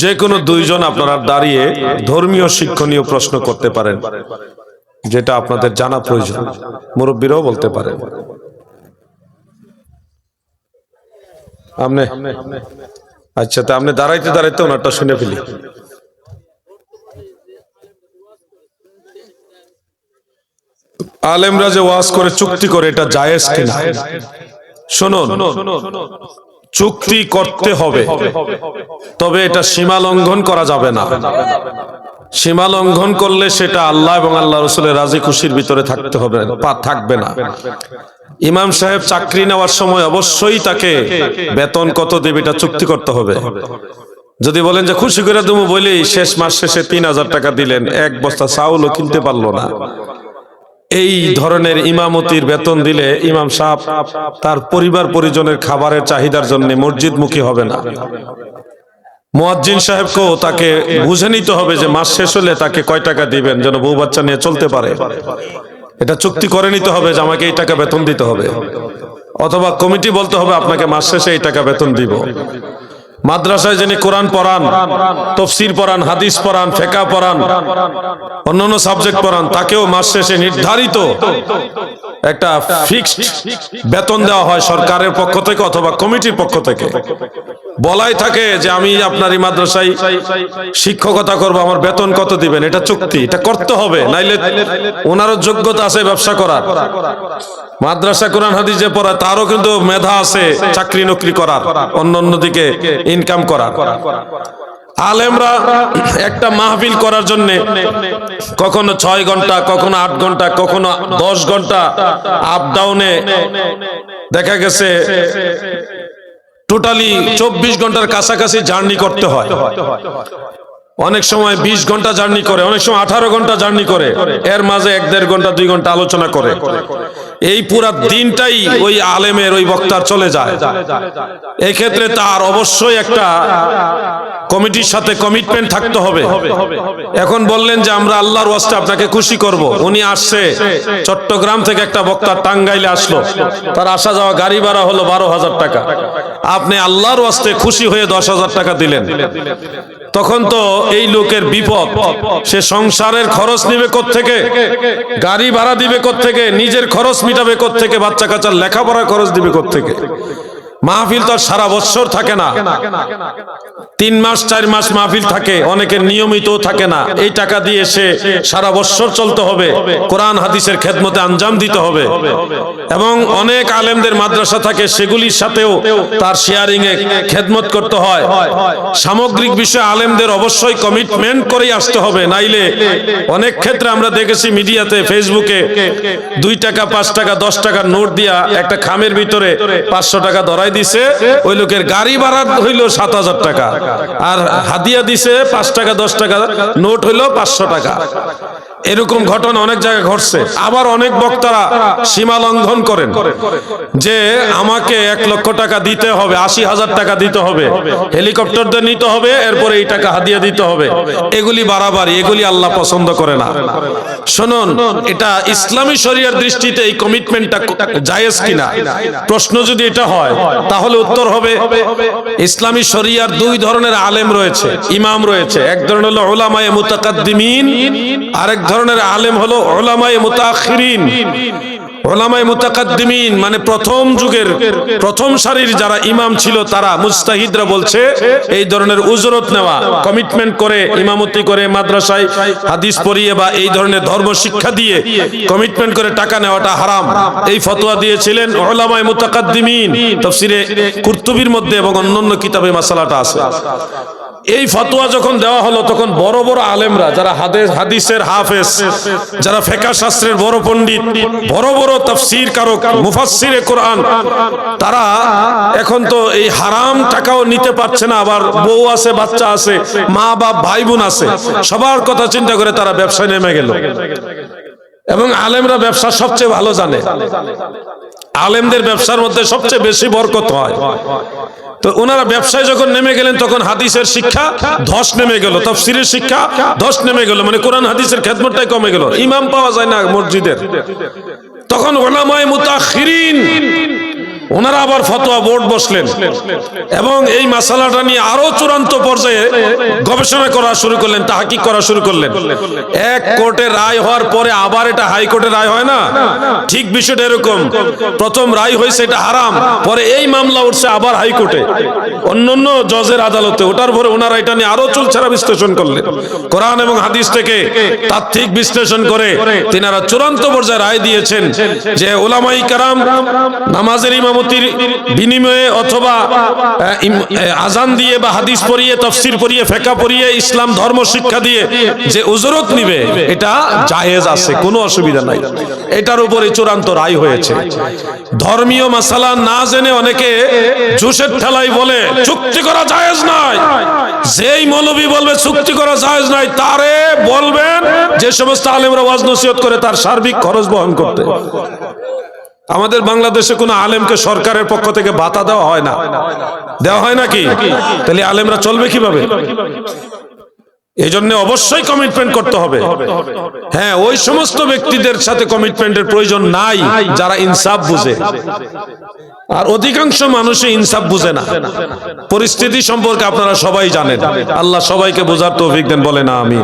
যে কোনো দুইজন আপনারা দাঁড়িয়ে ধর্মীয় শিক্ষণীয় প্রশ্ন করতে পারেন, যেটা আপনাদের জানা প্রয়োজন। মুরব্বীরাও বলতে পারেন। আপনি আচ্ছা তা আপনি দাঁড়াইতে দাঁড়াইতে ওনারটা শুনে ফেলি। আলেমরা যে ওয়াজ করে চুক্তি করে এটা জায়েজ কিনা? শুনুন। চুক্তি করতে হবে। তবে এটা সীমা লঙ্ঘন করা যাবে না। সীমা লঙ্ঘন করলে সেটা আল্লাহ এবং আল্লাহ রসুলের রাজি খুশির ভিতরে থাকতে হবে থাকবে না। ইমাম সাহেব চাকরি নেওয়ার সময় অবশ্যই তাকে বেতন কত দেবে এটা চুক্তি করতে হবে। যদি বলেন যে খুশি করে তুমি বলি শেষ মাস শেষে তিন হাজার টাকা দিলেন, এক বস্তা চাউলও কিনতে পারল না। এই ধরনের ইমামতির বেতন দিলে ইমাম সাহেব তার পরিবার পরিজনের খাবারের চাহিদার জন্য মসজিদ মুখী হবে না। মুয়াজ্জিন সাহেবকেও তাকে বুঝে নিতে হবে যে মাস শেষ হলে তাকে কয় টাকা দিবেন যেন বউ বাচ্চা নিয়ে চলতে পারে। এটা চুক্তি করে নিতে হবে যে আমাকে এই টাকা বেতন দিতে হবে। অথবা কমিটি বলতে হবে আপনাকে মাস শেষে এই টাকা বেতন দিব। মাদ্রাসায় যিনি কোরআন পড়ান, তফসির পড়ান, হাদিস পড়ান ফেকা পড়ান, অন্যান্য সাবজেক্ট পড়ান, তাকেও মাস শেষে নির্ধারিত একটা ফিক্সড বেতন দেওয়া হয় সরকারের পক্ষ থেকে অথবা কমিটির পক্ষ থেকে। বলাই থাকে যে আমি আপনার এই মাদ্রাসায় শিক্ষকতা করব, আমার বেতন কত দিবেন? এটা চুক্তি, এটা করতে হবে, নাইলে ওনারও যোগ্যতা আছে ব্যবসা করার। মাদ্রাসা কোরআন হাদিস যে পড়ায়, তারও কিন্তু মেধা আছে চাকরি নকরি করার অন্য অন্য দিকে ইনকাম করার। আলেমরা একটা মাহফিল করার জন্য কখনো ছয় ঘণ্টা, কখনো আট ঘণ্টা, কখনো দশ ঘণ্টা আপ ডাউনে দেখা গেছে টোটালি চব্বিশ ঘণ্টার কাছাকাছি জার্নি করতে হয়। অনেক সময় ২০ ঘণ্টা জার্নি করে, অনেক সময় আঠারো ঘণ্টা জার্নি করে, এর মাঝে এক দেড় ঘণ্টা, দুই ঘণ্টা আলোচনা করে। এই পুরা দিনটাই ওই আলেমের, ওই বক্তার চলে যায়। এই ক্ষেত্রে তার অবশ্যই একটা কমিটির সাথে কমিটমেন্ট থাকতে হবে। এখন বললেন যে আমরা আল্লাহর ওয়াস্তে আপনাকে খুশি করব। উনি আসছে, চট্টগ্রাম থেকে একটা বক্তা টাঙ্গাইলে আসলো। তার আসা যাওয়া গাড়ি ভাড়া হলো বারো হাজার টাকা। আপনি আল্লাহর ওয়াস্তে খুশি হয়ে দশ হাজার টাকা দিলেন। তখন তো এই লোকের বিপদ। সে সংসারের খরচ নিবে থেকে গাড়ি ভাড়া দিবে থেকে নিজের খরচ মিটাবে থেকে বাচ্চা কাচ্চার লেখাপড়া খরচ দিবে থেকে মাহফিল তো সারা বছর থাকে না। তিন মাস, চার মাস মাহফিল থাকে, অনেকের নিয়মিত থাকে না। এই টাকা দিয়ে সে সারা বছর চলতে হবে। কোরআন, হাদিসের খেদমতে আঞ্জাম দিতে হবে। এবং অনেক আলেমদের মাদ্রাসা থাকে, সেগুলির সাথেও তার শেয়ারিং এ খেদমত করতে হয়। সামগ্রিক বিষয়ে আলেমদের অবশ্যই কমিটমেন্ট করেই আসতে হবে। নাইলে অনেক ক্ষেত্রে আমরা দেখেছি মিডিয়াতে, ফেসবুকে দুই টাকা, পাঁচ টাকা, দশ টাকার নোট দিয়া একটা খামের ভিতরে পাঁচশো টাকা ধরাই দিছে, ওই লোকের গাড়ি ভাড়া হইল সাত হাজার টাকা। আর হাদিয়া দিছে পাঁচ টাকা, দশ টাকা, নোট হইল পাঁচশো টাকা। এরকম ঘটনা অনেক জায়গায় ঘটছে। আবার অনেক বক্তারা সীমা লঙ্ঘন করেন যে আমাকে এক লক্ষ টাকা দিতে হবে, আশি হাজার টাকা দিতে হবে হেলিকপ্টার দিয়ে নিতে হবে, এরপরে এই টাকা হাদিয়া দিতে হবে। এগুলি বাড়াবাড়ি, এগুলি আল্লাহ পছন্দ করে না। শুনুন এটা ইসলামী শরিয়ার দৃষ্টিতে এই কমিটমেন্টটা জায়েজ কিনা? প্রশ্ন যদি এটা হয় তাহলে উত্তর হবে ইসলামী শরিয়ার দুই ধরনের আলেম রয়েছে ইমাম রয়েছে। এক ধরনের হলো ওলামায়ে মুতাকাদ্দিমিন আরেক ধরনের আলেম হলো ওলামায়ে মুতাখিরিন ওলামায়ে মুতাকাদ্দিমিন মানে প্রথম যুগের, প্রথম সারির যারা ইমাম ছিল তারা মুস্তাহিদরা বলছে, এই ধরনের উজরত নেওয়া কমিটমেন্ট করে, ইমামতি করে, মাদ্রাসায় হাদিস পড়িয়ে বা এই ধরনের ধর্ম শিক্ষা দিয়ে কমিটমেন্ট করে টাকা নেওয়াটা হারাম। এই ফতোয়া দিয়েছিলেন ওলামায়ে মুতাকাদ্দিমিন। তাফসিরে কুরতুবির মধ্যে এবং অন্যান্য কিতাবে মাসালাটা আছে। এই ফতোয়া যখন দেওয়া হলো, তখন বড় বড় আলেমরা, যারা হাদিস হাদিসের হাফেজ, যারা ফেকা শাস্ত্রের বড় পণ্ডিত, বড় বড় তাফসীর কারক, মুফাসসিরে কোরআন, তারা এখন তো এই হারাম টাকাও নিতে পারছে না। আবার বউ আছে, বাচ্চা আছে, মা বাপ ভাই বোন আছে, সবার কথা চিন্তা করে তারা ব্যবসায় নেমে গেল। এবং আলেমরা ব্যবসা সবচেয়ে ভালো জানে। আলেমদের ব্যবসার মধ্যে সবচেয়ে বেশি বরকত হয়। তো ওনারা ব্যবসায় যখন নেমে গেলেন, তখন হাদিসের শিক্ষা ধস নেমে গেল তফসিরের শিক্ষা ধস নেমে গেল মানে কোরআন হাদিসের খেদমতটাই কমে গেল। ইমাম পাওয়া যায় না মসজিদের। তখন ওলামায় মুতাখিরিন ওনারা আবার ফতোয়া বোর্ড বসলেন। এবং এই মাসালাটা নিয়ে আরও চূড়ান্ত পর্যায়ে গবেষণা করা শুরু করলেন, তাহাকিক করা শুরু করলেন। এক কোর্টে রায় হওয়ার পরে আবার এটা হাইকোর্টে রায় হয় না? ঠিক বিষয়টা এরকম। প্রথম রায় হয়েছে এটা হারাম, পরে এই মামলা উঠছে আবার হাইকোর্টে অন্যান্য জজের আদালতে, ওটার পরে ওনারা এটা নিয়ে আরও চুলছাড়া বিশ্লেষণ করলেন। কোরআন এবং হাদিস থেকে তাত্ত্বিক বিশ্লেষণ করে তিনারা চূড়ান্ত পর্যায়ে রায় দিয়েছেন যে ওলামাই কারাম নামাজের ইমামতির বিনিময়ে অথবা আজান দিয়ে বা হাদিস পড়িয়ে, তফসির পড়িয়ে, ফেকা পড়িয়ে ইসলাম ধর্ম শিক্ষা দিয়ে যে উজরত নিবে, এটা জায়েজ আছে, কোনো অসুবিধা নাই। এটার উপরে চূড়ান্ত রায় হয়েছে। ধর্মীয় মাসালা না জেনে অনেকে জুসের ঠেলাই বলে, চুক্তি করা জায়েজ নাই। যেই মৌলবী বলবে, চুক্তি করা জায়েজ নাই, তারে বলবেন যে সমস্ত আলেমরা ওয়াজ নসিহত করে তার সার্বিক খরচ বহন করতে। আমাদের বাংলাদেশে কোনো আলেমকে সরকারের পক্ষ থেকে ভাতা দেওয়া হয় না। দেওয়া হয় নাকি? তাহলে আলেমরা চলবে কীভাবে? এই জন্য অবশ্যই কমিটমেন্ট করতে হবে। হ্যাঁ ওই সমস্ত ব্যক্তিদের সাথে কমিটমেন্টের প্রয়োজন নাই, যারা ইনসাফ বুঝে। আর অধিকাংশ মানুষই ইনসাফ বুঝে না। পরিস্থিতি সম্পর্কে আপনারা সবাই জানেন। আল্লাহ সবাইকে বোঝার তৌফিক দেন বলে না আমি